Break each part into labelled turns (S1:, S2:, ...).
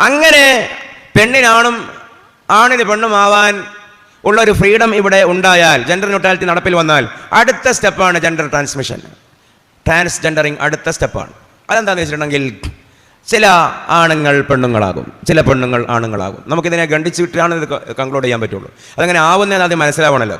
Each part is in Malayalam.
S1: അങ്ങനെ പെണ്ണിനാണും ആണിന് പെണ്ണുമാവാൻ ഉള്ള ഒരു ഫ്രീഡം ഇവിടെ ഉണ്ടായാൽ ജെൻഡർ ന്യൂട്രാലിറ്റി നടപ്പിൽ വന്നാൽ അടുത്ത സ്റ്റെപ്പാണ് ജെൻഡർ ട്രാൻസ്മിഷൻ ട്രാൻസ്ജെൻഡറിങ് അടുത്ത സ്റ്റെപ്പാണ്. അതെന്താണെന്ന് വെച്ചിട്ടുണ്ടെങ്കിൽ ചില ആണുങ്ങൾ പെണ്ണുങ്ങളാകും. ചില പെണ്ണുങ്ങൾ ആണുങ്ങളാകും. നമുക്കിതിനെ ഗണ്ടിച്ചിട്ടാണ് ഇത് കൺക്ലൂഡ് ചെയ്യാൻ പറ്റുള്ളൂ. അതങ്ങനെ ആവുന്നതെന്ന് ആദ്യം മനസ്സിലാവണമല്ലോ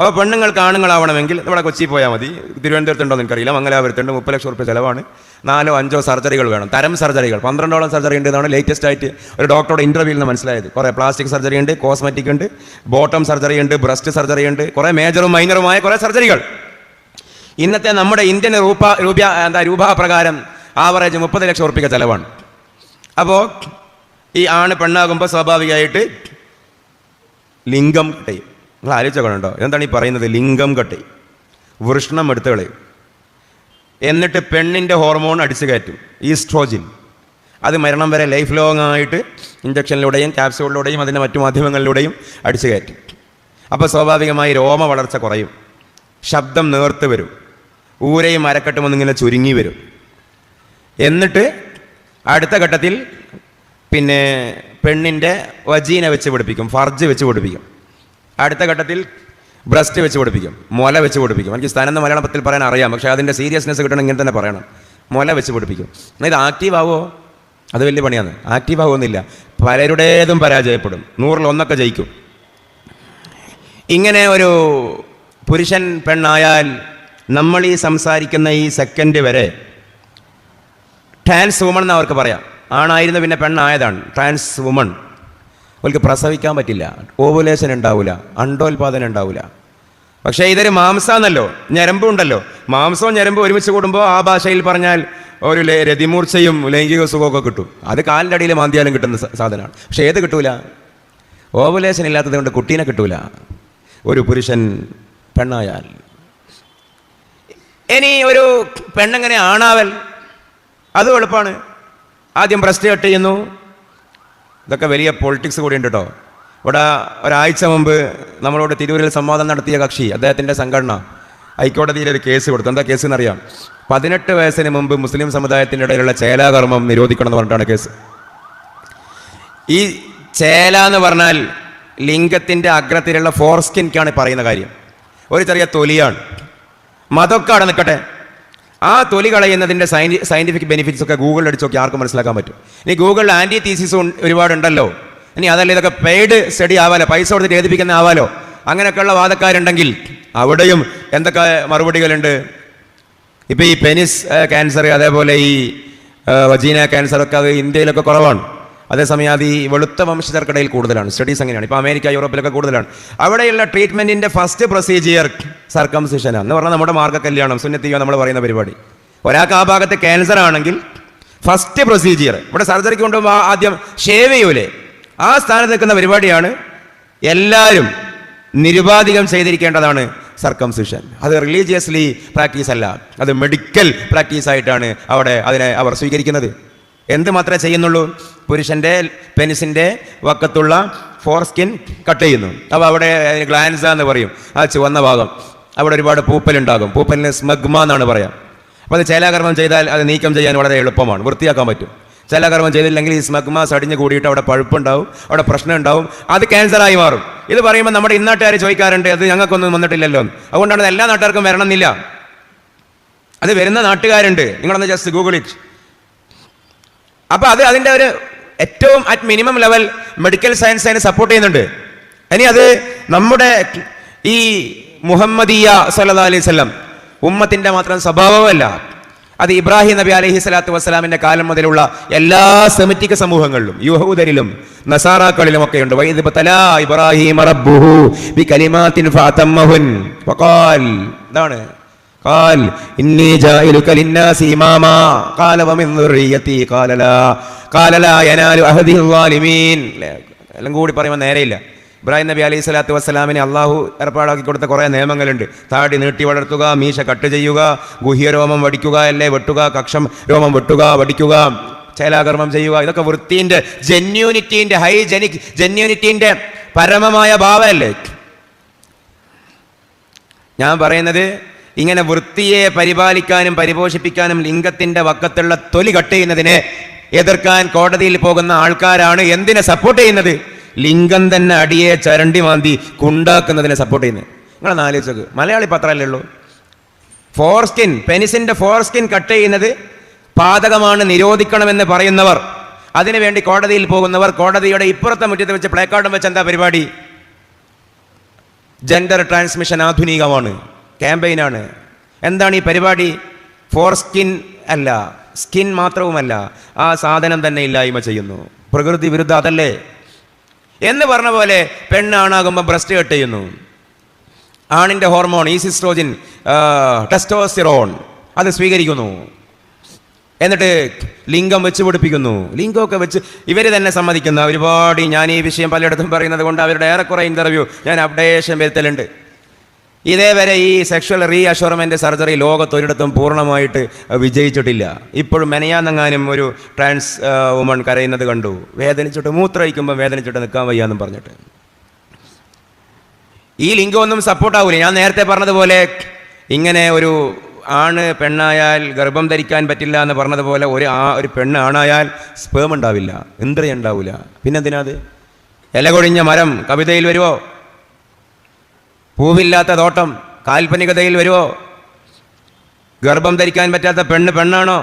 S1: അപ്പോൾ പെണ്ണുങ്ങൾക്ക് ആണുങ്ങളാവണമെങ്കിൽ ഇവിടെ കൊച്ചി പോയാൽ മതി. തിരുവനന്തപുരത്തുണ്ടോ എനിക്കറിയില്ല. മംഗലാപുരത്തുണ്ട്. മുപ്പത് ലക്ഷം റുപ്യ ചിലവാണ്. നാലോ അഞ്ചോ സർജറികൾ വേണം. തരം സർജറികൾ. പന്ത്രണ്ടോളം സർജറി ഉണ്ട് എന്നാണ് ലേറ്റസ്റ്റ് ആയിട്ട് ഒരു ഡോക്ടറുടെ ഇന്റർവ്യൂവിൽ നിന്ന് മനസ്സിലായത്. കുറേ പ്ലാസ്റ്റിക് സർജറി ഉണ്ട് കോസ്മെറ്റിക് ഉണ്ട് ബോട്ടം സർജറി ഉണ്ട് ബ്രസ്റ്റ് സർജറി ഉണ്ട് കുറേ മേജറും മൈനറുമായ കുറേ സർജറികൾ ഇന്നത്തെ നമ്മുടെ ഇന്ത്യൻ രൂപ രൂപ എന്താ രൂപ പ്രകാരം ആവറേജ് മുപ്പത് ലക്ഷം റുപ്യ ചിലവാണ്. അപ്പോൾ ഈ ആണ് പെണ്ണാകുമ്പോൾ സ്വാഭാവികമായിട്ട് ലിംഗം കട്ടയും നിങ്ങൾ ആലോചിച്ചോണ്ടോ എന്താണ് ഈ പറയുന്നത്? ലിംഗം കട്ടി. വൃഷ്ണം എടുത്ത് കളയും. എന്നിട്ട് പെണ്ണിന്റെ ഹോർമോൺ അടിച്ചു കയറ്റും. ഈസ്ട്രോജിൻ. അത് മരണം വരെ ലൈഫ് ലോങ് ആയിട്ട് ഇഞ്ചക്ഷനിലൂടെയും ക്യാപ്സ്യൂളിലൂടെയും അതിന്റെ മറ്റു മാധ്യമങ്ങളിലൂടെയും അടിച്ചു കയറ്റും. അപ്പോൾ സ്വാഭാവികമായി രോമ വളർച്ച കുറയും. ശബ്ദം നേർത്ത് വരും. ഊരയും അരക്കെട്ടും ഒന്നിങ്ങനെ ചുരുങ്ങി വരും. എന്നിട്ട് അടുത്ത ഘട്ടത്തിൽ പിന്നെ പെണ്ണിന്റെ വജീന വെച്ച് പിടിപ്പിക്കും. ഫർജ് വെച്ച് പിടിപ്പിക്കും. അടുത്ത ഘട്ടത്തിൽ ബ്രസ്റ്റ് വെച്ച് പഠിപ്പിക്കും മുല വെച്ച് പഠിപ്പിക്കും എനിക്ക് സ്ഥാനം മലയാളത്തിൽ പറയാൻ അറിയാം. പക്ഷേ അതിന്റെ സീരിയസ്നെസ് കിട്ടണം ഇങ്ങനെ തന്നെ പറയണം. മുല വെച്ച് പഠിപ്പിക്കും ഇത് ആക്റ്റീവ് ആവോ? അത് വലിയ പണിയാണ്. ആക്റ്റീവ് ആവുമെന്നില്ല പലരുടേതും പരാജയപ്പെടും. നൂറിൽ ഒന്നൊക്കെ ജയിക്കും. ഇങ്ങനെ ഒരു പുരുഷൻ പെണ്ണായാൽ നമ്മൾ ഈ സംസാരിക്കുന്ന ഈ സെക്കൻഡ് വരെ ട്രാൻസ് വുമൺ എന്ന് അവർക്ക് പറയാം. ആണായിരുന്നു പിന്നെ പെണ്ണായതാണ്. ട്രാൻസ് വുമൺ അവർക്ക് പ്രസവിക്കാൻ പറ്റില്ല. ഓവുലേഷൻ ഉണ്ടാവില്ല അണ്ടോൽപാദനം ഉണ്ടാവില്ല പക്ഷേ ഇതൊരു മാംസാന്നല്ലോ. ഞരമ്പുണ്ടല്ലോ. മാംസവും ഞരമ്പും ഒരുമിച്ച് കൂടുമ്പോൾ ആ ഭാഷയിൽ പറഞ്ഞാൽ ഒരു രതിമൂർച്ചയും ലൈംഗിക സുഖമൊക്കെ കിട്ടും. അത് കാലിന്റെ അടിയിൽ മാന്തിയാലും കിട്ടുന്ന സാധനമാണ്. പക്ഷേ ഏത് കിട്ടൂല? ഓവുലേഷൻ ഇല്ലാത്തത് കൊണ്ട് കുട്ടീനെ കിട്ടൂല. ഒരു പുരുഷൻ പെണ്ണായാൽ. ഇനി ഒരു പെണ്ണെങ്ങനെ ആണാവൽ അതും എളുപ്പമാണ്. ആദ്യം ബ്രസ്റ്റ് കട്ട് ചെയ്യുന്നു. ഇതൊക്കെ വലിയ പൊളിറ്റിക്സ് കൂടി ഉണ്ട് കേട്ടോ ഇവിടെ ഒരാഴ്ച മുമ്പ് നമ്മളോട് തിരൂരിൽ സംവാദം നടത്തിയ കക്ഷി അദ്ദേഹത്തിന്റെ സംഘടന ഹൈക്കോടതിയിൽ ഒരു കേസ് കൊടുത്തു. എന്താ കേസ് എന്നറിയാം? പതിനെട്ട് വയസ്സിന് മുമ്പ് മുസ്ലിം സമുദായത്തിന്റെ ഇടയിലുള്ള ചേലാകർമ്മം നിരോധിക്കണം എന്ന് പറഞ്ഞിട്ടാണ് കേസ് ഈ ചേല എന്ന് പറഞ്ഞാൽ ലിംഗത്തിന്റെ അഗ്രത്തിലുള്ള ഫോർസ്കിൻക്കാണ് പറയുന്ന കാര്യം. ഒരു ചെറിയ തൊലിയാണ്. മതൊക്കെ അവിടെ നിൽക്കട്ടെ. ആ തൊലി കളയുന്നതിന്റെ സയന്റി സയന്റിഫിക് ബെനിഫിറ്റ്സ് ഒക്കെ ഗൂഗിളിൽ അടിച്ച് നോക്കി ആർക്കും മനസ്സിലാക്കാൻ പറ്റും. ഇനി ഗൂഗിളിൽ ആന്റി തീസിസ് ഒരുപാടുണ്ടല്ലോ. ഇനി അതല്ല ഇതൊക്കെ പെയ്ഡ് സ്റ്റഡി ആവാലോ പൈസ കൊടുത്തിട്ട് ഏൽപ്പിക്കുന്ന ആവാലോ. അങ്ങനെയൊക്കെയുള്ള വാദക്കാരുണ്ടെങ്കിൽ അവിടെയും എന്തൊക്കെ മറുപടികളുണ്ട്? ഇപ്പം ഈ പെനിസ് ക്യാൻസർ അതേപോലെ ഈ വജീന ക്യാൻസറൊക്കെ അത് ഇന്ത്യയിലൊക്കെ കുറവാണ്. അതേസമയം അത് ഈ വെളുത്ത വംശജർക്കിടയിൽ കൂടുതലാണ്. സ്റ്റഡീസ് അങ്ങനെയാണ്. ഇപ്പോൾ അമേരിക്ക യൂറോപ്പിലൊക്കെ കൂടുതലാണ്. അവിടെയുള്ള ട്രീറ്റ്മെന്റിന്റെ ഫസ്റ്റ് പ്രൊസീജിയർ സർക്കംസിഷനാണ് എന്ന് പറഞ്ഞാൽ നമ്മുടെ മാർഗ കല്യാണം സുന്നത്തിയോ നമ്മൾ പറയുന്ന പരിപാടി. ഒരാൾക്ക് ആ ഭാഗത്ത് ക്യാൻസർ ആണെങ്കിൽ ഫസ്റ്റ് പ്രൊസീജിയർ ഇവിടെ സർജറിക്ക് കൊണ്ടുപോകുമ്പോൾ ആദ്യം ഷേവ് ചെയ്യൂലേ. ആ സ്ഥാനത്ത് നിൽക്കുന്ന പരിപാടിയാണ് എല്ലാവരും നിരുപാധികം ചെയ്തിരിക്കേണ്ടതാണ് സർക്കംസിഷൻ അത് റിലീജിയസ്ലി പ്രാക്ടീസ് അല്ല. അത് മെഡിക്കൽ പ്രാക്ടീസ് ആയിട്ടാണ് അവിടെ അതിനെ അവർ സ്വീകരിക്കുന്നത്. എന്ത് മാത്രമേ ചെയ്യുന്നുള്ളൂ? പുരുഷന്റെ പെനിസിന്റെ വക്കത്തുള്ള ഫോർ സ്കിൻ കട്ട് ചെയ്യുന്നു. അപ്പോൾ അവിടെ ഗ്ലാൻസ എന്ന് പറയും. ആ ചുവന്ന ഭാഗം. അവിടെ ഒരുപാട് പൂപ്പലുണ്ടാകും. പൂപ്പലിന് സ്മഗ്മ എന്നാണ് പറയാം. അപ്പോൾ അത് ചേലാകർമ്മം ചെയ്താൽ അത് നീക്കം ചെയ്യാൻ വളരെ എളുപ്പമാണ്. വൃത്തിയാക്കാൻ പറ്റും. ചേലാകർമ്മം ചെയ്തില്ലെങ്കിൽ ഈ സ്മഗ്മ സടിഞ്ഞ് കൂടിയിട്ട് അവിടെ പഴുപ്പുണ്ടാവും അവിടെ പ്രശ്നം ഉണ്ടാവും അത് ക്യാൻസറായി മാറും. ഇത് പറയുമ്പോൾ നമ്മുടെ ഇന്നാട്ടുകാർ ചോദിക്കാറുണ്ട് അത് ഞങ്ങൾക്കൊന്നും വന്നിട്ടില്ലല്ലോ. അതുകൊണ്ടാണ് എല്ലാ നാട്ടുകാർക്കും വരണമെന്നില്ല. അത് വരുന്ന നാട്ടുകാരുണ്ട്. നിങ്ങളൊന്ന് ജസ്റ്റ് ഗൂഗിൾ ഇറ്റ് അപ്പൊ അത് അതിന്റെ ഒരു ഏറ്റവും at minimum level medical science അതിനെ സപ്പോർട്ട് ചെയ്യുന്നുണ്ട്. ഇനി അത് നമ്മുടെ ഈ മുഹമ്മദിയ സല്ലാ അലൈഹി സ്വലം ഉമ്മത്തിന്റെ മാത്രം സ്വഭാവമല്ല. അത് ഇബ്രാഹിം നബി അലഹി സ്വലാത്തു വസ്സലാമിന്റെ കാലം മുതലുള്ള എല്ലാ സെമിറ്റിക് സമൂഹങ്ങളിലും യുഹൂദരിലും നസാറാക്കളിലും ഒക്കെ ഉണ്ട്. ഇബ്രാഹിം ഇതാണ് قال إني جائلك للناس إماما قال ومن ذريتي قال لا قال لا ينال أهد الظالمين എല്ലാം കൂടി പറയുമ്പോൾ നേരെയില്ല ഇബ്രാഹിം നബി അലൈഹി സ്വലാത്തു വസ്സലാമിനെ അള്ളാഹു ഏർപ്പാടാക്കി കൊടുത്ത കുറേ നിയമങ്ങളുണ്ട് താടി നീട്ടി വളർത്തുക മീശ കട്ട് ചെയ്യുക ഗുഹ്യരോമം വടിക്കുക അല്ലേ വെട്ടുക കക്ഷം രോമം വെട്ടുക വടിക്കുക ചേലാകർമ്മം ചെയ്യുക ഇതൊക്കെ വൃത്തിൻ്റെ ജെന്യൂനിറ്റീൻ്റെ ഹൈജനിക് ജെന്യൂനിറ്റീൻ്റെ പരമമായ ഭാവമല്ലേ ഞാൻ പറയുന്നത് ഇങ്ങനെ വൃത്തിയെ പരിപാലിക്കാനും പരിപോഷിപ്പിക്കാനും ലിംഗത്തിന്റെ വക്കത്തുള്ള തൊലി കട്ട് ചെയ്യുന്നതിനെ എതിർക്കാൻ കോടതിയിൽ പോകുന്ന ആൾക്കാരാണ് എന്തിനെ സപ്പോർട്ട് ചെയ്യുന്നത്? ലിംഗം തന്നെ അടിയെ ചരണ്ടി മാന്തി കുണ്ടാക്കുന്നതിനെ സപ്പോർട്ട് ചെയ്യുന്നത്. നിങ്ങളെ ആലോചിച്ചത് മലയാളി പത്രമല്ലേ ഉള്ളൂ? ഫോർ ഫോർസ്കിൻ പെനിസിന്റെ ഫോർസ്കിൻ കട്ട് ചെയ്യുന്നത് പാതകമാണ് നിരോധിക്കണമെന്ന് പറയുന്നവർ. അതിനുവേണ്ടി കോടതിയിൽ പോകുന്നവർ കോടതിയുടെ ഇപ്പുറത്തെ മുറ്റത്ത് വെച്ച് പ്ലേക്കാർഡും വെച്ച് എന്താ പരിപാടി? ജെൻഡർ ട്രാൻസ്മിഷൻ ആധുനികമാണ്. ക്യാമ്പയിനാണ്. എന്താണ് ഈ പരിപാടി? ഫോർ സ്കിൻ അല്ല സ്കിൻ മാത്രവുമല്ല ആ സാധനം തന്നെ ഇല്ലായ്മ ചെയ്യുന്നു. പ്രകൃതി വിരുദ്ധ അതല്ലേ? എന്ന് പറഞ്ഞ പോലെ പെണ്ണാണാകുമ്പോൾ ബ്രസ്റ്റ് കട്ട് ചെയ്യുന്നു. ആണിന്റെ ഹോർമോൺ ഈസിസ്ട്രോജിൻ ടെസ്റ്റോസിറോൺ അത് സ്വീകരിക്കുന്നു. എന്നിട്ട് ലിംഗം വെച്ച് പിടിപ്പിക്കുന്നു. ലിംഗമൊക്കെ വെച്ച് ഇവർ തന്നെ സമ്മതിക്കുന്ന. ഒരുപാട് ഞാൻ ഈ വിഷയം പലയിടത്തും പറയുന്നത് കൊണ്ട് അവരുടെ ഏറെക്കുറെ ഇന്റർവ്യൂ ഞാൻ അപ്ഡേഷൻ വരുത്തലുണ്ട്. ഇതേവരെ ഈ സെക്ഷൽ റീ അഷുർമെന്റ് സർജറി ലോകത്തൊരിടത്തും പൂർണമായിട്ട് വിജയിച്ചിട്ടില്ല. ഇപ്പോഴും മെനയാന്നെങ്ങാനും ഒരു ട്രാൻസ് വുമൺ കരയുന്നത് കണ്ടു. വേദനിച്ചിട്ട് മൂത്രയിക്കുമ്പോൾ വേദനിച്ചിട്ട് നിൽക്കാൻ വയ്യാന്നും പറഞ്ഞിട്ട്. ഈ ലിംഗമൊന്നും സപ്പോർട്ടാവൂല ഞാൻ നേരത്തെ പറഞ്ഞതുപോലെ ഇങ്ങനെ ഒരു ആണ് പെണ്ണായാൽ ഗർഭം ധരിക്കാൻ പറ്റില്ല എന്ന് പറഞ്ഞതുപോലെ ഒരു ആ ഒരു പെണ്ണ് ആണായാൽ സ്പേം ഉണ്ടാവില്ല. ഇന്ദ്രിയ ഉണ്ടാവില്ല പിന്നെന്തിനാത് ഇല കൊഴിഞ്ഞ മരം കവിതയിൽ വരുമോ പൂവില്ലാത്ത തോട്ടം കാൽപ്പനികതയിൽ വരുമോ ഗർഭം ധരിക്കാൻ പറ്റാത്ത പെണ്ണ് പെണ്ണാണോ?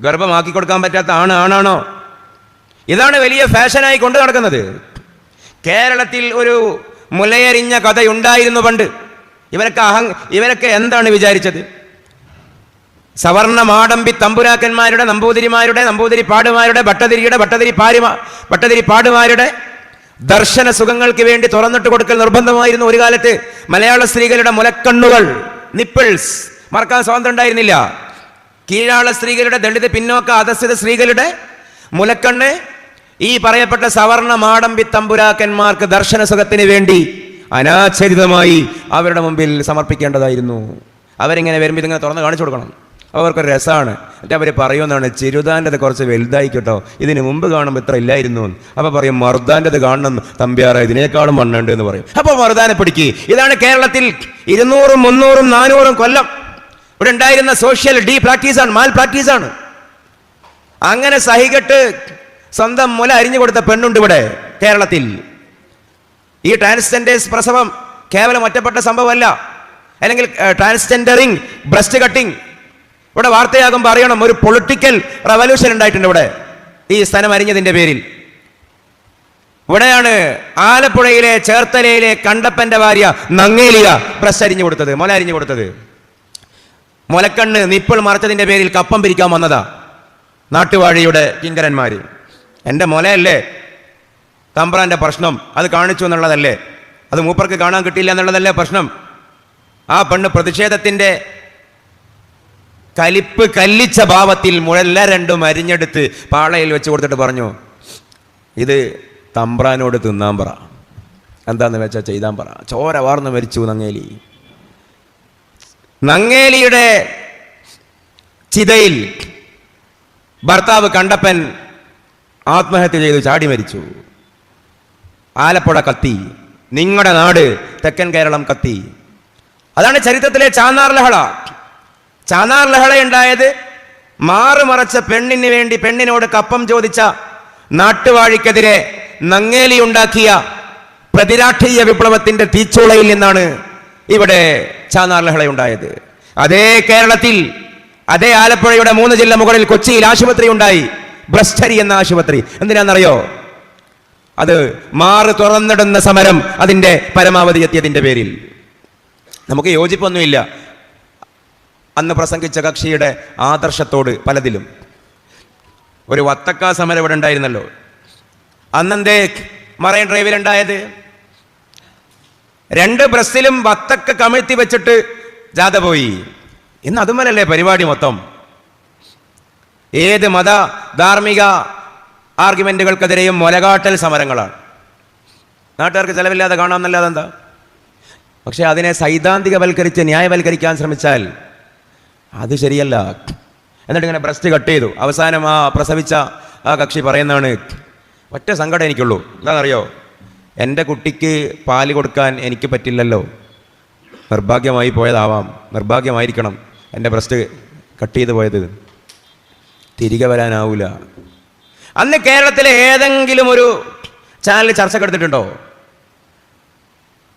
S1: ഗർഭമാക്കി കൊടുക്കാൻ പറ്റാത്ത ആണ് ആണാണോ? ഇതാണ് വലിയ ഫാഷനായി കൊണ്ടു നടക്കുന്നത്. കേരളത്തിൽ ഒരു മുലയരിഞ്ഞ കഥയുണ്ടായിരുന്നു പണ്ട്. ഇവരൊക്കെ അഹങ് ഇവരൊക്കെ എന്താണ് വിചാരിച്ചത്? സവർണ മാടമ്പി തമ്പുരാക്കന്മാരുടെ നമ്പൂതിരിമാരുടെ നമ്പൂതിരി പാടുമാരുടെ ഭട്ടതിരിയുടെ ഭട്ടതിരി പാരുമാ ഭട്ടതിരി പാടുമാരുടെ ദർശന സുഖങ്ങൾക്ക് വേണ്ടി തുറന്നിട്ട് കൊടുക്കൽ നിർബന്ധമായിരുന്നു ഒരു കാലത്ത്. മലയാള സ്ത്രീകളുടെ മുലക്കണ്ണുകൾ നിപ്പിൾസ് മറക്കാൻ സ്വാതന്ത്ര്യം ഉണ്ടായിരുന്നില്ല. കീഴാള സ്ത്രീകളുടെ ദളിത് പിന്നോക്ക അധസ്ഥിത സ്ത്രീകളുടെ മുലക്കണ്ണ് ഈ പറയപ്പെട്ട സവർണ മാടമ്പി തമ്പുരാക്കന്മാർക്ക് ദർശന സുഖത്തിന് വേണ്ടി അനാച്ഛരിതമായി അവരുടെ മുമ്പിൽ സമർപ്പിക്കേണ്ടതായിരുന്നു. അവരിങ്ങനെ വരുമ്പോൾ ഇതിങ്ങനെ തുറന്ന് കാണിച്ചു കൊടുക്കണം. അവർക്കൊരു രസമാണ് എന്നിട്ട് അവർ പറയുമെന്നാണ് ചിരുതാന്റെത് കുറച്ച് വലുതായി കേട്ടോ ഇതിന് മുമ്പ് കാണുമ്പോൾ ഇത്ര ഇല്ലായിരുന്നു. അപ്പോൾ പറയും മർദാന്റെത് കാണണം തമ്പ്യാറ ഇതിനേക്കാളും മണ്ണുണ്ട് എന്ന് പറയും. അപ്പോൾ മർദാനെ പിടിക്കുക ഇതാണ് കേരളത്തിൽ ഇരുന്നൂറും മുന്നൂറും നാനൂറും കൊല്ലം. ഇവിടെ ഉണ്ടായിരുന്ന സോഷ്യൽ ഡി പ്രാക്ടീസാണ് മാൽ പ്രാക്ടീസാണ് അങ്ങനെ സഹികെട്ട് സ്വന്തം മുല അരിഞ്ഞു കൊടുത്ത പെണ്ണുണ്ട് ഇവിടെ കേരളത്തിൽ. ഈ ട്രാൻസ്ജെൻഡേഴ്സ് പ്രസവം കേവലം ഒറ്റപ്പെട്ട സംഭവമല്ല. അല്ലെങ്കിൽ ട്രാൻസ്ജെൻഡറിങ് ബ്രസ്റ്റ് കട്ടിങ് ഇവിടെ വാർത്തയാകുമ്പോൾ അറിയണം ഒരു പൊളിറ്റിക്കൽ റവല്യൂഷൻ ഉണ്ടായിട്ടുണ്ട് ഇവിടെ. ഈ സ്ഥലം അരിഞ്ഞതിന്റെ പേരിൽ. ഇവിടെയാണ് ആലപ്പുഴയിലെ ചേർത്തലയിലെ കണ്ടപ്പന്റെ ഭാര്യ നങ്ങേലിയ പ്രസ് അരിഞ്ഞു കൊടുത്തത്. മുല അരിഞ്ഞു കൊടുത്തത്. മുലക്കണ്ണ് നിപ്പിൾ മറച്ചതിന്റെ പേരിൽ കപ്പം പിരിക്കാൻ വന്നതാ നാട്ടുവാഴിയുടെ കിങ്കരന്മാര്. എന്റെ മുലയല്ലേ? തമ്പ്രാന്റെ പ്രശ്നം. അത് കാണിച്ചു എന്നുള്ളതല്ലേ? അത് മൂപ്പർക്ക് കാണാൻ കിട്ടിയില്ല എന്നുള്ളതല്ലേ പ്രശ്നം? ആ പെണ്ണ് പ്രതിഷേധത്തിന്റെ കലിപ്പ് കല്ലിച്ച ഭാവത്തിൽ മുഴല്ല രണ്ടും അരിഞ്ഞെടുത്ത് പാളയിൽ വെച്ച് കൊടുത്തിട്ട് പറഞ്ഞു ഇത് തമ്പ്രാനോട് തിന്നാൻ പറ. എന്താന്ന് വെച്ചാൽ ചെയ്താൻ പറ. ചോര വാർന്ന് മരിച്ചു നങ്ങേലി. നങ്ങേലിയുടെ ചിതയിൽ ഭർത്താവ് കണ്ടപ്പൻ ആത്മഹത്യ ചെയ്തു ചാടി മരിച്ചു. ആലപ്പുഴ കത്തി നിങ്ങളുടെ നാട് തെക്കൻ കേരളം കത്തി. അതാണ് ചരിത്രത്തിലെ ചാന്നാർ ലഹള. ചാന്നാർ ലഹളയുണ്ടായത് മാറു മാറുമറച്ച പെണ്ണിന് വേണ്ടി പെണ്ണിനോട് കപ്പം ചോദിച്ച നാട്ടുവാഴിക്കെതിരെ നങ്ങേലി ഉണ്ടാക്കിയ പ്രതിരാഷ്ട്രീയ വിപ്ലവത്തിന്റെ തീച്ചൂളയിൽ നിന്നാണ് ഇവിടെ ചാനാർ ലഹള ഉണ്ടായത്. അതേ കേരളത്തിൽ അതേ ആലപ്പുഴയുടെ മൂന്ന് ജില്ല മുകളിൽ കൊച്ചിയിൽ ആശുപത്രി ഉണ്ടായി. ബ്രസ്റ്റരി എന്ന ആശുപത്രി. എന്തിനാണെന്നറിയോ അത് മാറ് തുറന്നിടുന്ന സമരം അതിന്റെ പരമാവധി എത്തിയതിന്റെ പേരിൽ. നമുക്ക് യോജിപ്പൊന്നുമില്ല. അന്ന് പ്രസംഗിച്ച കക്ഷിയുടെ ആദർശത്തോട് പലതിലും. ഒരു വത്തക്ക സമരം ഇവിടെ ഉണ്ടായിരുന്നല്ലോ. അന്നെന്തേ മറൈൻ ഡ്രൈവിലുണ്ടായത് രണ്ട് ബ്രസ്സിലും വത്തക്ക കമിഴ്ത്തി വെച്ചിട്ട് ജാഥ പോയി. ഇന്ന് അതുമല്ലല്ലേ പരിപാടി മൊത്തം? ഏത് മത ധാർമ്മിക ആർഗ്യുമെന്റുകൾക്കെതിരെയും മുലകാട്ടൽ സമരങ്ങളാണ്. നാട്ടുകാർക്ക് ചെലവില്ലാതെ കാണാമെന്നല്ലാതെ എന്താ? പക്ഷെ അതിനെ സൈദ്ധാന്തികവൽക്കരിച്ച് ന്യായവൽക്കരിക്കാൻ ശ്രമിച്ചാൽ അത് ശരിയല്ല. എന്നിട്ട് ഇങ്ങനെ ബ്രസ്റ്റ് കട്ട് ചെയ്തു. അവസാനം ആ പ്രസവിച്ച ആ കക്ഷി പറയുന്നതാണ് ഒറ്റ സങ്കടം എനിക്കുള്ളൂ. എന്താണെന്നറിയോ? എന്റെ കുട്ടിക്ക് പാൽ കൊടുക്കാൻ എനിക്ക് പറ്റില്ലല്ലോ. നിർഭാഗ്യമായി പോയതാവാം. നിർഭാഗ്യമായിരിക്കണം എന്റെ ബ്രസ്റ്റ് കട്ട് ചെയ്ത് പോയത്. തിരികെ വരാനാവൂല. അന്ന് കേരളത്തിലെ ഏതെങ്കിലും ഒരു ചാനൽ ചർച്ചക്കെടുത്തിട്ടുണ്ടോ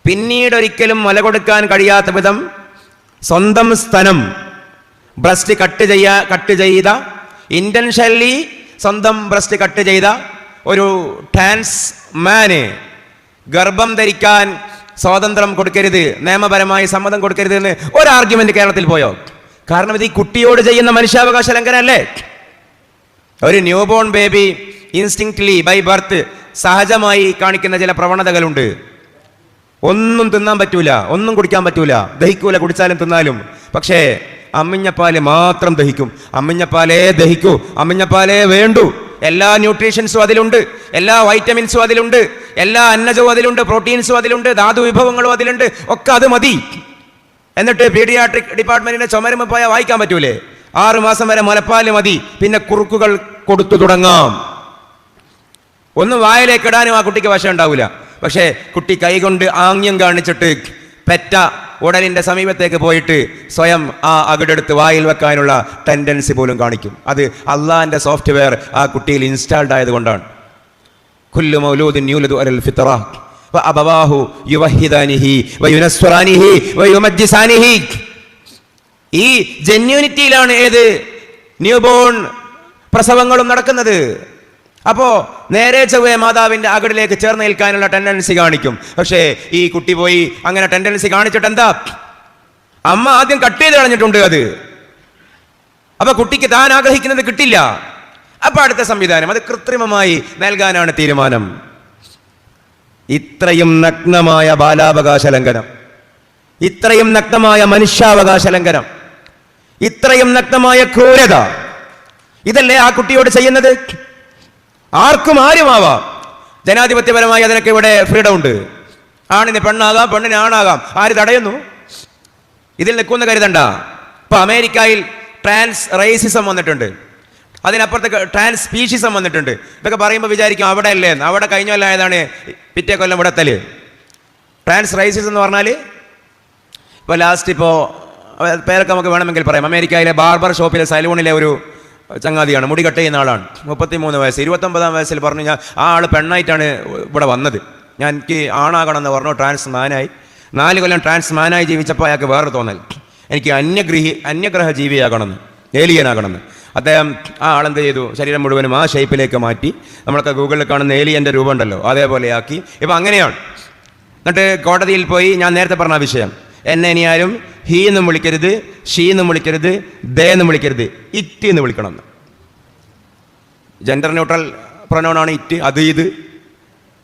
S1: പിന്നീട് ഒരിക്കലും മുല കൊടുക്കാൻ കഴിയാത്ത വിധം സ്വന്തം സ്തനം ബ്രസ്റ്റ് കട്ട് ചെയ്യ കട്ട് ചെയ്ത. ഇന്റൻഷനലി സ്വന്തം ബ്രസ്റ്റ് കട്ട് ചെയ്ത ഒരു ട്രാൻസ് മാന്. ഗർഭം ധരിക്കാൻ സ്വാതന്ത്ര്യം കൊടുക്കരുത് നിയമപരമായി സമ്മതം കൊടുക്കരുത് എന്ന് ഒരു ആർഗ്യുമെന്റ് കേരളത്തിൽ പോയോ? കാരണം ഇത് ഈ കുട്ടിയോട് ചെയ്യുന്ന മനുഷ്യാവകാശ ലംഘനമല്ലേ? ഒരു new born baby instinctively by birth സഹജമായി കാണിക്കുന്ന ചില പ്രവണതകളുണ്ട്. ഒന്നും തിന്നാൻ പറ്റൂല ഒന്നും കുടിക്കാൻ പറ്റൂല. ദഹിക്കൂല കുടിച്ചാലും തിന്നാലും. പക്ഷേ അമ്മിഞ്ഞപ്പാൽ മാത്രം ദഹിക്കും. അമ്മിഞ്ഞപ്പാലേ ദഹിക്കൂ. അമ്മിഞ്ഞപ്പാലേ വേണ്ടു. എല്ലാ ന്യൂട്രീഷൻസും അതിലുണ്ട്. എല്ലാ വൈറ്റമിൻസും അതിലുണ്ട്. എല്ലാ അന്നജവും അതിലുണ്ട്. പ്രോട്ടീൻസും അതിലുണ്ട്. ധാതു വിഭവങ്ങളും അതിലുണ്ട്. ഒക്കെ അത് മതി. എന്നിട്ട് പീഡിയാട്രിക് ഡിപ്പാർട്ട്മെന്റിന്റെ ചുമരുമ പോയാൽ വായിക്കാൻ പറ്റൂലേ? ആറു മാസം വരെ മുലപ്പാൽ മതി. പിന്നെ കുറുക്കുകൾ കൊടുത്തു തുടങ്ങാം. ഒന്നും വായിലേക്ക് ഇടാനും ആ കുട്ടിക്ക് വശം ഉണ്ടാവില്ല പക്ഷേ കുട്ടി കൈകൊണ്ട് ആംഗ്യം കാണിച്ചിട്ട് പെറ്റ ഉടലിന്റെ സമീപത്തേക്ക് പോയിട്ട് സ്വയം ആ അകിടെടുത്ത് വായിൽ വെക്കാനുള്ള ടെൻഡൻസി പോലും കാണിക്കും. അത് അള്ളാഹിന്റെ സോഫ്റ്റ്വെയർ ആ കുട്ടിയിൽ ഇൻസ്റ്റാൾഡ് ആയതുകൊണ്ടാണ്. കുല്ലു മൗലൂദിൻ യൂലദു അലൽ ഈ ജെന്യൂനിറ്റിയിലാണ് ഏത്? ന്യൂബോൺ പ്രസവങ്ങളും നടക്കുന്നത്. അപ്പോ നേരെ ചൊവ്വേ മാതാവിന്റെ അകടിലേക്ക് ചേർന്ന് നിൽക്കാനുള്ള ടെൻഡൻസി കാണിക്കും. പക്ഷേ ഈ കുട്ടി പോയി അങ്ങനെ ടെൻഡൻസി കാണിച്ചിട്ട് എന്താ? അമ്മ ആദ്യം കട്ട് ചെയ്ത് കളഞ്ഞിട്ടുണ്ട് അത്. അപ്പൊ കുട്ടിക്ക് താൻ ആഗ്രഹിക്കുന്നത് കിട്ടില്ല. അപ്പൊ അടുത്ത സംവിധാനം അത് കൃത്രിമമായി നൽകാനാണ് തീരുമാനം. ഇത്രയും നഗ്നമായ ബാലാവകാശ ലംഘനം. ഇത്രയും നഗ്നമായ മനുഷ്യാവകാശ ലംഘനം. ഇത്രയും നഗ്നമായ ക്രൂരത. ഇതല്ലേ ആ കുട്ടിയോട് ചെയ്യുന്നത്? ആർക്കും ആരുമാവാം. ജനാധിപത്യപരമായി അതിനൊക്കെ ഇവിടെ ഫ്രീഡം ഉണ്ട്. ആണിന് പെണ്ണാകാം പെണ്ണിന് ആണാകാം. ആര് തടയുന്നു? ഇതിൽ നിൽക്കുന്ന കരുതണ്ട. ഇപ്പൊ അമേരിക്കയിൽ ട്രാൻസ് റേസിസം വന്നിട്ടുണ്ട്. അതിനപ്പുറത്ത് ട്രാൻസ് സ്പീഷീസം വന്നിട്ടുണ്ട്. ഇതൊക്കെ പറയുമ്പോൾ വിചാരിക്കും അവിടെ അല്ലേ അവിടെ കഴിഞ്ഞ കൊല്ലം ആയതാണ് പിറ്റേ കൊല്ലം ഇവിടെ തൽ ട്രാൻസ് റൈസിസ് എന്ന് പറഞ്ഞാൽ ഇപ്പോൾ ലാസ്റ്റ് ഇപ്പോൾ പേരൊക്കെ നമുക്ക് വേണമെങ്കിൽ പറയാം. അമേരിക്കയിലെ ബാർബർ ഷോപ്പിലെ സലൂണിലെ ഒരു ചങ്ങാതിയാണ് മുടി കട്ട് ചെയ്യുന്ന ആളാണ്. മുപ്പത്തി മൂന്ന് വയസ്സ് ഇരുപത്തൊമ്പതാം വയസ്സിൽ പറഞ്ഞു ഞാൻ ആ ആൾ പെണ്ണായിട്ടാണ് ഇവിടെ വന്നത്. ഞാൻ എനിക്ക് ആണാകണം എന്ന് പറഞ്ഞു ട്രാൻസ് മാനായി നാല് കൊല്ലം ട്രാൻസ് മാനായി ജീവിച്ചപ്പോൾ അയാൾക്ക് വേറെ തോന്നൽ. എനിക്ക് അന്യഗ്രഹി അന്യഗ്രഹ ജീവിയാകണമെന്ന് ഏലിയനാകണമെന്ന്. അദ്ദേഹം ആ ആളെന്ത് ചെയ്തു? ശരീരം മുഴുവനും ആ ഷേപ്പിലേക്ക് മാറ്റി. നമ്മളൊക്കെ ഗൂഗിളിൽ കാണുന്ന ഏലിയന്റെ രൂപം ഉണ്ടല്ലോ അതേപോലെയാക്കി ഇപ്പം അങ്ങനെയാണ്. എന്നിട്ട് കോടതിയിൽ പോയി ഞാൻ നേരത്തെ പറഞ്ഞ വിഷയം. എന്നെ ഇനി ആരും ഹീ എന്നും വിളിക്കരുത് ഷീ എന്നും വിളിക്കരുത് ദേ എന്നും വിളിക്കരുത്. ഇറ്റ് എന്ന് വിളിക്കണം ജെൻഡർ ന്യൂട്രൽ പ്രൊനൗണാണ് ഇറ്റ് അത് ഇത്.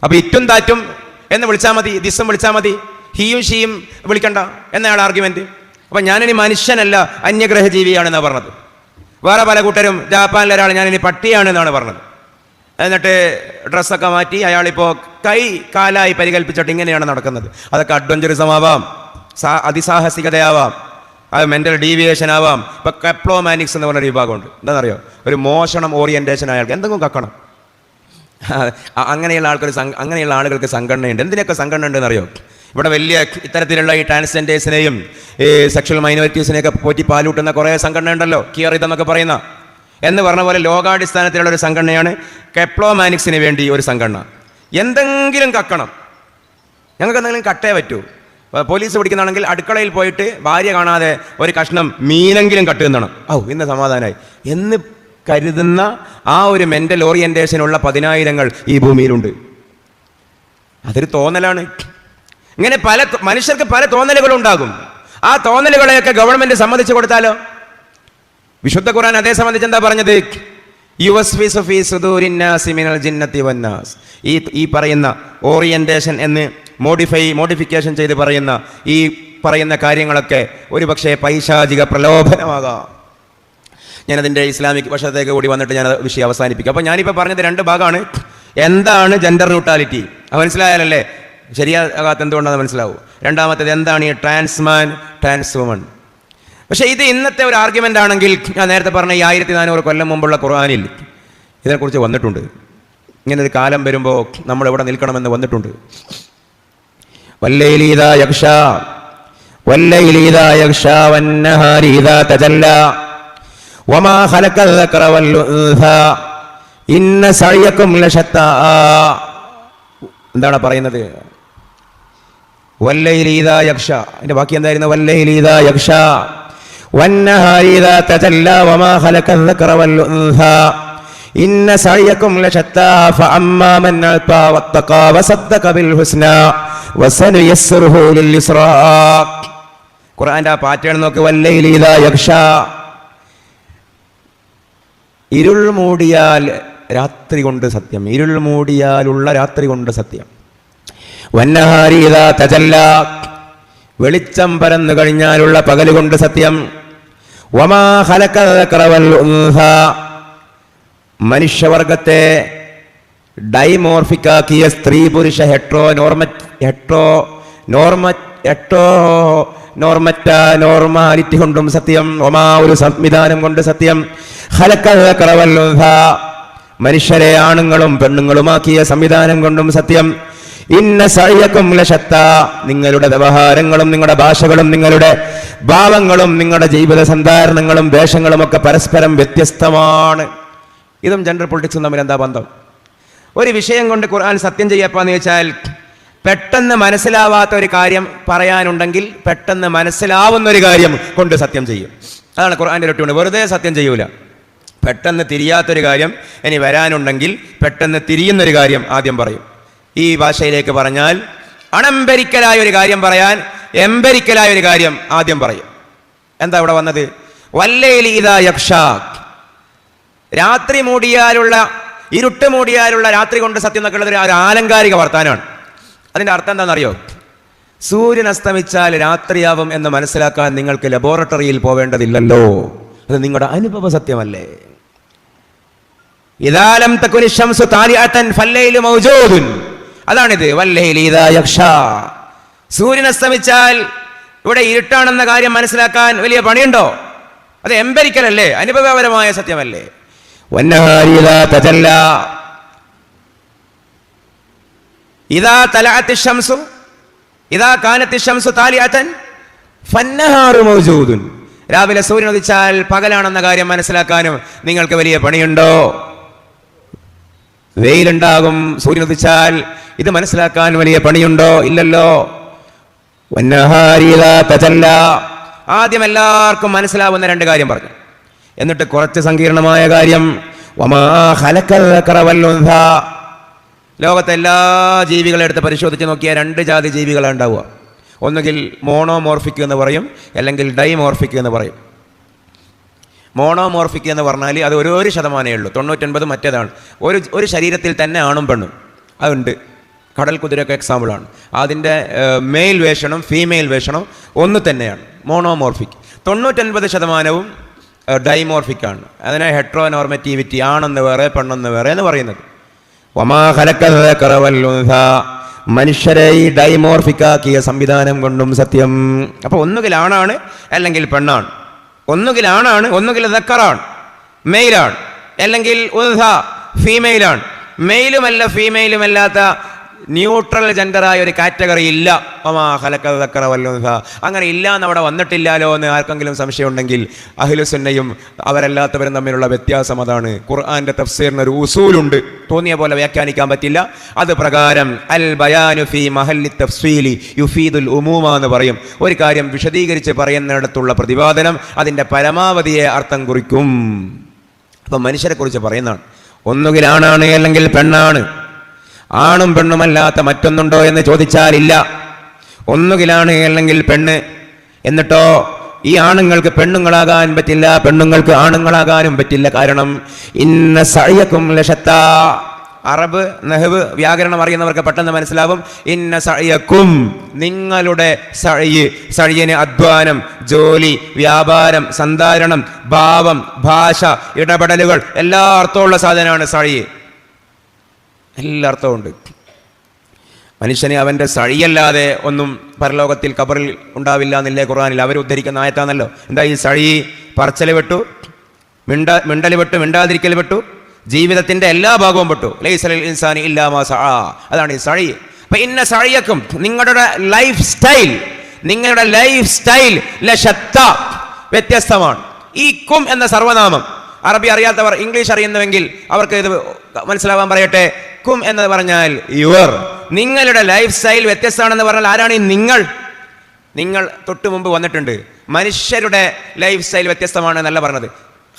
S1: അപ്പൊ ഇറ്റും താറ്റും എന്ന് വിളിച്ചാൽ മതി ദിസും വിളിച്ചാൽ മതി ഹീയും ഷീയും വിളിക്കണ്ട എന്നയാൾ ആർഗ്യുമെന്റ് അപ്പൊ ഞാനിനി മനുഷ്യനല്ല അന്യഗ്രഹ ജീവിയാണെന്നാണ് പറഞ്ഞത്. വേറെ പല കൂട്ടരും ജാപ്പാനിലെ ഒരാൾ ഞാനിനി പട്ടിയാണ് എന്നാണ് പറഞ്ഞത്. എന്നിട്ട് ഡ്രസ്സൊക്കെ മാറ്റി അയാളിപ്പോൾ കൈ കാലായി പരികൽപ്പിച്ചിട്ട് ഇങ്ങനെയാണ് നടക്കുന്നത്. അതൊക്കെ അഡ്വഞ്ചറിസം ആവാം. സാ അതിസാഹസികതയാവാം. അത് മെന്റൽ ഡീവിയേഷൻ ആവാം. ഇപ്പൊ കെപ്ലോമാനിക്സ് എന്ന് പറഞ്ഞൊരു വിഭാഗമുണ്ട്. എന്താണെന്നറിയോ ഒരു മോഷണം ഓറിയന്റേഷൻ അയാൾക്ക് എന്തെങ്കിലും കക്കണം. അങ്ങനെയുള്ള ആൾക്കൊരു അങ്ങനെയുള്ള ആളുകൾക്ക് സംഘടനയുണ്ട്. എന്തിനൊക്കെ സംഘടന ഉണ്ടെന്ന് അറിയോ ഇവിടെ വലിയ ഇത്തരത്തിലുള്ള ഈ ട്രാൻസ്ജെൻഡേഴ്സിനെയും ഈ സെക്ഷൽ മൈനോറിറ്റീസിനെയൊക്കെ പോറ്റി പാലൂട്ടുന്ന കുറേ സംഘടന ഉണ്ടല്ലോ കിയർ ഇതെന്നൊക്കെ പറയുന്ന. എന്ന് പറഞ്ഞ പോലെ ലോകാടിസ്ഥാനത്തിലുള്ള ഒരു സംഘടനയാണ് കെപ്ലോമാനിക്സിന് വേണ്ടി ഒരു സംഘടന. എന്തെങ്കിലും കക്കണം. ഞങ്ങൾക്ക് എന്തെങ്കിലും കട്ടേ പറ്റൂ. പോലീസ് പിടിക്കുന്നതാണെങ്കിൽ അടുക്കളയിൽ പോയിട്ട് ഭാര്യ കാണാതെ ഒരു കഷ്ണം മീനെങ്കിലും കട്ടുന്നതാണ് ഔ ഇന്ന് സമാധാനമായി എന്ന് കരുതുന്ന ആ ഒരു മെന്റൽ ഓറിയന്റേഷനുള്ള പതിനായിരങ്ങൾ ഈ ഭൂമിയിലുണ്ട്. അതൊരു തോന്നലാണ്. ഇങ്ങനെ പല മനുഷ്യർക്ക് പല തോന്നലുകളും ഉണ്ടാകും ആ തോന്നലുകളെയൊക്കെ ഗവൺമെന്റ് സമ്മതിച്ചു കൊടുത്താലോ? വിശുദ്ധ ഖുർആൻ അതേ സംബന്ധിച്ച് എന്താ പറഞ്ഞത്? ഈ പറയുന്ന ഓറിയന്റേഷൻ എന്ന് മോഡിഫൈ മോഡിഫിക്കേഷൻ ചെയ്ത് പറയുന്ന ഈ പറയുന്ന കാര്യങ്ങളൊക്കെ ഒരുപക്ഷെ പൈശാചിക പ്രലോഭനമാകാം. ഞാനതിന്റെ ഇസ്ലാമിക് വശത്തേക്ക് കൂടി വന്നിട്ട് ഞാൻ വിഷയം അവസാനിപ്പിക്കും. അപ്പോൾ ഞാനിപ്പോൾ പറഞ്ഞത് രണ്ട് ഭാഗമാണ്. എന്താണ് ജെൻഡർ ന്യൂട്രാലിറ്റി അത് മനസ്സിലായാലല്ലേ? ശരിയാകാത്ത എന്തുകൊണ്ടാണ് മനസ്സിലാവും. രണ്ടാമത്തേത് എന്താണ് ഈ ട്രാൻസ്മാൻ ട്രാൻസ് വുമൺ പക്ഷേ ഇത് ഇന്നത്തെ ഒരു ആർഗ്യുമെന്റ് ആണെങ്കിൽ ഞാൻ നേരത്തെ പറഞ്ഞ ഈ ആയിരത്തി നാനൂറ് കൊല്ലം മുമ്പുള്ള ഖുർആാനിൽ ഇതിനെക്കുറിച്ച് വന്നിട്ടുണ്ട്. ഇങ്ങനൊരു കാലം വരുമ്പോൾ നമ്മൾ എവിടെ നിൽക്കണമെന്ന് വന്നിട്ടുണ്ട്. വല്ലയിലീതാ യക്ഷ വല്ലയിലീതാ യക്ഷ വന്നഹാരീതാ തജല്ല. വമാ ഖലഖൽ ദക്ര വൽ ഇന്ന സഅയകും ലശത്ത എന്താണ് പറയുന്നത്? വല്ലയിലീതാ യക്ഷ അതിന്റെ ബാക്കി എന്തായിരുന്നു? വല്ലയിലീതാ യക്ഷ വന്നഹാരീതാ തജല്ല വമാ ഖലഖൽ ദക്ര വൽ ഇന്ന സഅയകും ലശത്താ ഫഅമ്മാമൻ അൽഫാ വത്തഖാ വസദ്ദഖ ബിൽ ഹുസ്നാ വസനുയസ്സിറുഹു ലിൽ യുസ്റാ ഖുർആന്റെ ആ പാറ്റേൺ നോക്കി വല്ലയിൽ ഇതാ യക്ഷ ഇരുൾ മൂടിയാൽ രാത്രി കൊണ്ട് സത്യം. ഇരുൾ മൂടിയാലുള്ള രാത്രി കൊണ്ട് സത്യം. വന്നഹാരി ഇതാ തജല്ല. വെളിച്ചം പരന്നു കഴിഞ്ഞാലുള്ള പകലുകൊണ്ട് സത്യം. വമാ ഹലക്കറവൽ ഉൻഹ. മനുഷ്യവർഗത്തെ ഡൈമോർഫിക്കാക്കിയ സ്ത്രീ പുരുഷ hetero norm hetero norm hetero normative normality കൊണ്ടും സത്യം. ഒമാ ഒരു സംവിധാനം കൊണ്ട് സത്യം. വൽ മനുഷ്യരെ ആണുങ്ങളും പെണ്ണുങ്ങളുമാക്കിയ സംവിധാനം കൊണ്ടും സത്യം. ഇന്ന സഴിയക്കും ലശത്ത. നിങ്ങളുടെ വ്യവഹാരങ്ങളും നിങ്ങളുടെ ഭാഷകളും നിങ്ങളുടെ ഭാവങ്ങളും നിങ്ങളുടെ ജീവിത സന്ധാരണങ്ങളും വേഷങ്ങളും ഒക്കെ പരസ്പരം വ്യത്യസ്തമാണ്. ഇതും ജെൻഡർ പൊളിറ്റിക്സും തമ്മിൽ എന്താ ബന്ധം? ഒരു വിഷയം കൊണ്ട് ഖുർആൻ സത്യം ചെയ്യപ്പാന്ന് ചോദിച്ചാൽ പെട്ടെന്ന് മനസ്സിലാവാത്ത ഒരു കാര്യം പറയാനുണ്ടെങ്കിൽ പെട്ടെന്ന് മനസ്സിലാവുന്ന ഒരു കാര്യം കൊണ്ട് സത്യം ചെയ്യും. അതാണ് ഖുർആന്റെ ഒറ്റ വെറുതെ സത്യം ചെയ്യൂല. പെട്ടെന്ന് തിരിയാത്തൊരു കാര്യം ഇനി വരാനുണ്ടെങ്കിൽ പെട്ടെന്ന് തിരിയുന്നൊരു കാര്യം ആദ്യം പറയും. ഈ ഭാഷയിലേക്ക് പറഞ്ഞാൽ അണംബരിക്കലായ ഒരു കാര്യം പറയാൻ എംബരിക്കലായ ഒരു കാര്യം ആദ്യം പറയും. എന്താ ഇവിടെ വന്നത്? വല്ലേലീത യക്ഷാക് രാത്രി മൂടിയാലുള്ള ഇരുട്ട് മൂടിയാലുള്ള രാത്രി കൊണ്ട് സത്യം എന്നൊക്കെ ഉള്ളത് ഒരു ആലങ്കാരിക വർത്താനമാണ്. അതിന്റെ അർത്ഥം എന്താണെന്നറിയോ? സൂര്യൻ അസ്തമിച്ചാൽ രാത്രിയാവും എന്ന് മനസ്സിലാക്കാൻ നിങ്ങൾക്ക് ലബോറട്ടറിയിൽ പോവേണ്ടതില്ലല്ലോ. അത് നിങ്ങളുടെ അനുഭവ സത്യമല്ലേ? ഇതാലം തക്കുനി താലിയാത്തൻ ഫല്ലൈലു മൗജൂദുൻ. അതാണിത്. വല്ലൈലി ഇദാ യക്ഷ സൂര്യൻ അസ്തമിച്ചാൽ ഇവിടെ ഇരുട്ടാണെന്ന കാര്യം മനസ്സിലാക്കാൻ വലിയ പണിയുണ്ടോ? അത് എംബരിക്കലല്ലേ അനുഭവപരമായ സത്യമല്ലേ? ഷംസു ഷംസു ഫന്നഹാറു മൗജൂദുൻ. രാവിലെ സൂര്യൻ ഉദിച്ചാൽ പകലാണെന്ന കാര്യം മനസ്സിലാക്കാനും നിങ്ങൾക്ക് വലിയ പണിയുണ്ടോ? വെയിലുണ്ടാകും സൂര്യൻ ഉദിച്ചാൽ ഇത് മനസ്സിലാക്കാൻ വലിയ പണിയുണ്ടോ? ഇല്ലല്ലോ. ആദ്യം എല്ലാവർക്കും മനസ്സിലാവുന്ന രണ്ട് കാര്യം പറഞ്ഞു. എന്നിട്ട് കുറച്ച് സങ്കീർണമായ കാര്യം. ലോകത്തെ എല്ലാ ജീവികളെ എടുത്ത് പരിശോധിച്ച് നോക്കിയാൽ രണ്ട് ജാതി ജീവികളാണ് ഉണ്ടാവുക. ഒന്നുകിൽ മോണോമോർഫിക് എന്ന് പറയും അല്ലെങ്കിൽ ഡൈമോർഫിക് എന്ന് പറയും. മോണോമോർഫിക് എന്ന് പറഞ്ഞാൽ അത് ഒരു ഒരു ശതമാനമേ ഉള്ളൂ തൊണ്ണൂറ്റൊൻപത് മറ്റേതാണ്. ഒരു ഒരു ശരീരത്തിൽ തന്നെ ആണും പെണ്ണും. അതുണ്ട്. കടൽ കുതിരയൊക്കെ എക്സാമ്പിളാണ് അതിന്റെ മെയിൽ വേഷണം ഫീമെയിൽ വേഷണം ഒന്ന് തന്നെയാണ് മോണോമോർഫിക്. തൊണ്ണൂറ്റൊൻപത് ശതമാനവും ഡൈമോർഫിക് ആണ്. അതിനെ ഹെട്രോനോർമറ്റീവിറ്റി ആണെന്ന് വേറെ പെണ്ണെന്ന് വേറെ എന്ന് പറയുന്നത്. മനുഷ്യരെ ഈ ഡൈമോർഫിക്കാക്കിയ സംവിധാനം കൊണ്ടും സത്യം. അപ്പൊ ഒന്നുകിൽ ആണാണ് അല്ലെങ്കിൽ പെണ്ണാണ്. ഒന്നുകിൽ ആണാണ് ഒന്നുകിൽ ദക്കറാണ് മെയിലാണ്. അല്ലെങ്കിൽ ഉൻസ ഫീമെയിലാണ്. മെയിലുമല്ല ഫീമെയിലുമല്ലാത്ത ന്യൂട്രൽ ജെൻഡറായ ഒരു കാറ്റഗറി ഇല്ല. ഒമാ ഖലഖൽ ദക്കറ വൽ ഉൻസ. അങ്ങനെ ഇല്ല എന്ന് അവിടെ വന്നിട്ടില്ലാലോ എന്ന് ആർക്കെങ്കിലും സംശയം ഉണ്ടെങ്കിൽ അഹിലുസുന്നയും അവരല്ലാത്തവരും തമ്മിലുള്ള വ്യത്യാസം അതാണ്. ഖുർആന്റെ തഫ്സീറിന് ഒരു ഉസൂലുണ്ട്. തോന്നിയ പോലെ വ്യാഖ്യാനിക്കാൻ പറ്റില്ല. അത് പ്രകാരം അൽ ബയാനുഫി മഹല്ലി തഫ്സീലി യുഫീദുൽ ഉമൂമ എന്ന് പറയും. ഒരു കാര്യം വിശദീകരിച്ച് പറയുന്നിടത്തുള്ള പ്രതിപാദനം അതിന്റെ പരമാവധിയെ അർത്ഥം കുറിക്കും. അപ്പം മനുഷ്യരെക്കുറിച്ച് പറയുന്നതാണ്. ഒന്നുകിൽ ആണാണ് അല്ലെങ്കിൽ പെണ്ണാണ്. ആണും പെണ്ണുമല്ലാത്ത മറ്റൊന്നുണ്ടോ എന്ന് ചോദിച്ചാലില്ല. ഒന്നുകിലാണ് അല്ലെങ്കിൽ പെണ്ണ്. എന്നിട്ടോ ഈ ആണുങ്ങൾക്ക് പെണ്ണുങ്ങളാകാൻ പറ്റില്ല പെണ്ണുങ്ങൾക്ക് ആണുങ്ങളാകാനും പറ്റില്ല. കാരണം ഇന്ന സഴിയക്കും ലക്ഷത്ത അറബ് നെഹ്വ് വ്യാകരണം അറിയുന്നവർക്ക് പെട്ടെന്ന് മനസ്സിലാവും. ഇന്ന സഴിയക്കും നിങ്ങളുടെ സഴയ് സഴിയന് അധ്വാനം ജോലി വ്യാപാരം സന്താരണം ഭാവം ഭാഷ ഇടപെടലുകൾ എല്ലാ അർത്ഥമുള്ള സാധനമാണ് സഴിയ് എല്ലാ അർത്ഥമുണ്ട് മനുഷ്യനെ അവന്റെ സഴിയല്ലാതെ ഒന്നും പരലോകത്തിൽ കബറിൽ ഉണ്ടാവില്ല എന്നില്ലേ ഖുർആനിൽ? അവർ ഉദ്ധരിക്കുന്ന ആയത്താണല്ലോ. എന്താ ഈ സഴി? പറച്ചൽ വിട്ടു മിണ്ട മിണ്ടൽ വിട്ടു മിണ്ടാതിരിക്കൽ വിട്ടു ജീവിതത്തിന്റെ എല്ലാ ഭാഗവും പെട്ടു. ലൈസലിൽ ഇൻസാനി ഇല്ലാമാ സഹ അതാണ് ഈ സഴി. അപ്പം ഇന്ന സഴിയക്കും നിങ്ങളുടെ ലൈഫ് സ്റ്റൈൽ നിങ്ങളുടെ ലൈഫ് സ്റ്റൈൽ ലശത്ത വ്യത്യസ്തമാണ്. ഈ കും എന്ന സർവനാമം. അറബി അറിയാത്തവർ ഇംഗ്ലീഷ് അറിയുന്നുവെങ്കിൽ അവർക്ക് ഇത് മനസ്സിലാവാൻ പറയട്ടെ. കും എന്ന് പറഞ്ഞാൽ യുവർ. നിങ്ങളുടെ ലൈഫ് സ്റ്റൈൽ വ്യത്യസ്തമാണെന്ന് പറഞ്ഞാൽ ആരാണ് നിങ്ങൾ? നിങ്ങൾ തൊട്ട് മുമ്പ് വന്നിട്ടുണ്ട്. മനുഷ്യരുടെ ലൈഫ് സ്റ്റൈൽ വ്യത്യസ്തമാണ് എന്നല്ല പറഞ്ഞത്.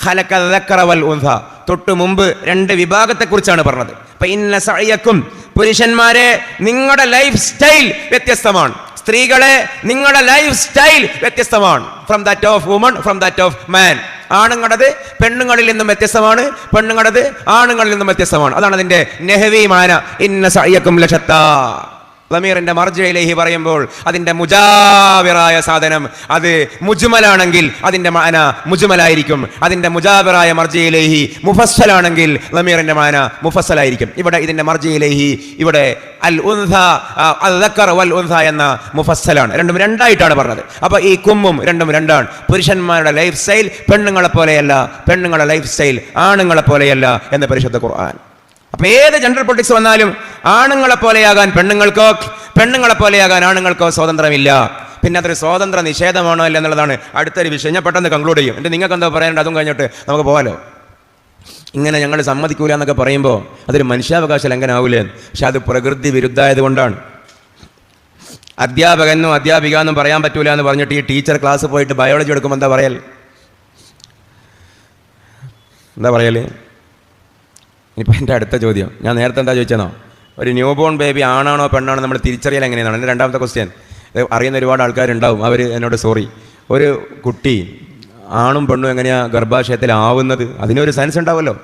S1: ഹലക്കറവൽ ഉന്ധ തൊട്ടു മുമ്പ് രണ്ട് വിഭാഗത്തെക്കുറിച്ചാണ് പറഞ്ഞത്. അപ്പൊ ഇന്ന സഴയക്കും പുരുഷന്മാരെ നിങ്ങളുടെ ലൈഫ് സ്റ്റൈൽ വ്യത്യസ്തമാണ്. സ്ത്രീകളെ നിങ്ങളുടെ ലൈഫ് സ്റ്റൈൽ വ്യത്യസ്തമാണ്. From that of woman from that of man ആണുങ്ങളത് പെണ്ണുങ്ങളിൽ നിന്നും വ്യത്യസ്തമാണ്. പെണ്ണുങ്ങളത് ആണുങ്ങളിൽ നിന്നും വ്യത്യസ്തമാണ്. അതാണ് അതിന്റെ നെഹവി മാന. ഇന്ന സയ്യക്കും ലഷത്താ ലമീറിന്റെ മർജയിലേഹി പറയുമ്പോൾ അതിന്റെ മുജാവിറായ സാധനം അത് മുജുമലാണെങ്കിൽ അതിന്റെ മാന മുജുമലായിരിക്കും. അതിന്റെ മുജാവിറായ മർജയിലേഹി മുഫസ്സലാണെങ്കിൽ ലമീറിന്റെ മാന മുഫസ്സലായിരിക്കും. ഇവിടെ ഇതിന്റെ മർജയിലേഹി ഇവിടെ അൽ ഉൻസ അൽക്കർ വൽ ഉൻസ എന്ന മുഫസ്സലാണ്. രണ്ടും രണ്ടായിട്ടാണ് പറഞ്ഞത്. അപ്പോൾ ഈ കുമ്മും രണ്ടും രണ്ടാണ്. പുരുഷന്മാരുടെ ലൈഫ് സ്റ്റൈൽ പെണ്ണുങ്ങളെ പോലെയല്ല പെണ്ണുങ്ങളുടെ ലൈഫ് സ്റ്റൈൽ ആണുങ്ങളെ പോലെയല്ല എന്ന് പരിശുദ്ധ ഖുർആൻ അപ്പൊ ഏത് ജെൻഡർ പൊളിറ്റിക്സ് വന്നാലും ആണുങ്ങളെ പോലെയാകാൻ പെണ്ണുങ്ങൾക്കോ പെണ്ണുങ്ങളെ പോലെയാകാൻ ആണുങ്ങൾക്കോ സ്വാതന്ത്ര്യമില്ല. പിന്നെ അതൊരു സ്വാതന്ത്ര്യ നിഷേധമാണോ അല്ല എന്നുള്ളതാണ് അടുത്തൊരു വിഷയം. ഞാൻ പെട്ടെന്ന് കൺക്ലൂഡ് ചെയ്യും. എന്നിട്ട് നിങ്ങൾക്ക് എന്താ പറയാനുണ്ട് അതും കഴിഞ്ഞിട്ട് നമുക്ക് പോകാലോ ഇങ്ങനെ ഞങ്ങൾ സമ്മതിക്കൂല എന്നൊക്കെ പറയുമ്പോൾ അതൊരു മനുഷ്യാവകാശ ലംഘനാവൂലേ പക്ഷെ അത് പ്രകൃതി വിരുദ്ധമായതുകൊണ്ടാണ്. അധ്യാപകനും അധ്യാപിക എന്നും പറയാൻ പറ്റൂല എന്ന് പറഞ്ഞിട്ട് ഈ ടീച്ചർ ക്ലാസ് പോയിട്ട് ബയോളജി എടുക്കുമ്പോൾ എന്താ പറയൽ എന്താ പറയൽ? ഇനിയിപ്പോൾ എന്റെ അടുത്ത ചോദ്യം. ഞാൻ നേരത്തെ എന്താ ചോദിച്ചെന്നോ? ഒരു ന്യൂ ബോൺ ബേബി ആണാണോ പെണ്ണാണോ നമ്മൾ തിരിച്ചറിയൽ എങ്ങനെയാണ് എന്റെ രണ്ടാമത്തെ ക്വസ്റ്റ്യൻ അറിയുന്ന ഒരുപാട് ആൾക്കാരുണ്ടാവും. അവർ എന്നോട് സോറി ഒരു കുട്ടി ആണും പെണ്ണും എങ്ങനെയാണ് ഗർഭാശയത്തിലാവുന്നത്? അതിനൊരു സയൻസ് ഉണ്ടാവുമല്ലോ